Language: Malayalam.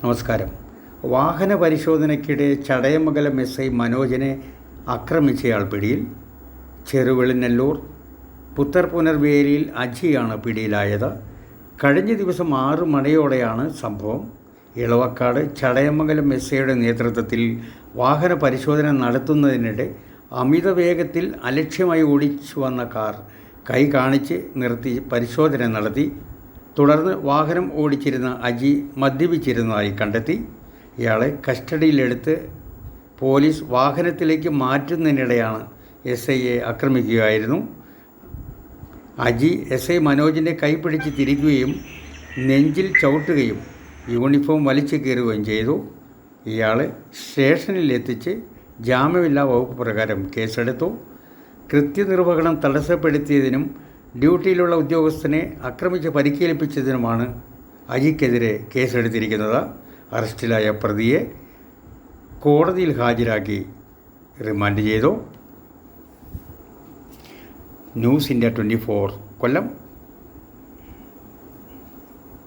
നമസ്കാരം. വാഹന പരിശോധനയ്ക്കിടെ ചടയമംഗലം എസ് ഐ മനോജിനെ ആക്രമിച്ചയാൾ പിടിയിൽ. ചെറുവെളിനെല്ലൂർ പുത്തർ പുനർവേലിയിൽ അജിയാണ് പിടിയിലായത്. കഴിഞ്ഞ ദിവസം ആറ് മണിയോടെയാണ് സംഭവം. ഇളവക്കാട് ചടയമംഗലം എസ് ഐയുടെ നേതൃത്വത്തിൽ വാഹന പരിശോധന നടത്തുന്നതിനിടെ അമിത വേഗത്തിൽ അലക്ഷ്യമായി ഓടിച്ചു വന്ന കാർ കൈ കാണിച്ച് നിർത്തി പരിശോധന നടത്തി തുടർന്ന് വാഹനം ഓടിച്ചിരുന്ന അജി മദ്യപിച്ചിരുന്നതായി കണ്ടെത്തി. ഇയാളെ കസ്റ്റഡിയിലെടുത്ത് പോലീസ് വാഹനത്തിലേക്ക് മാറ്റുന്നതിനിടെയാണ് എസ് ഐയെ ആക്രമിക്കുകയായിരുന്നു. അജി എസ് ഐ മനോജിന്റെ കൈപ്പിടിച്ച് തിരിക്കുകയും നെഞ്ചിൽ ചവിട്ടുകയും യൂണിഫോം വലിച്ചു കീറുകയും ചെയ്തു. ഇയാളെ സ്റ്റേഷനിൽ എത്തിച്ച് ജാമ്യമില്ലാ വകുപ്പ് പ്രകാരം കേസെടുത്തു. കൃത്യനിർവഹണം തടസ്സപ്പെടുത്തിയതിനും ഡ്യൂട്ടിയിലുള്ള ഉദ്യോഗസ്ഥനെ ആക്രമിച്ച് പരിക്കേൽപ്പിച്ചതിനുമാണ് അജിക്കെതിരെ കേസെടുത്തിരിക്കുന്നത്. അറസ്റ്റിലായ പ്രതിയെ കോടതിയിൽ ഹാജരാക്കി റിമാൻഡ് ചെയ്തു. News India twenty four Kollam.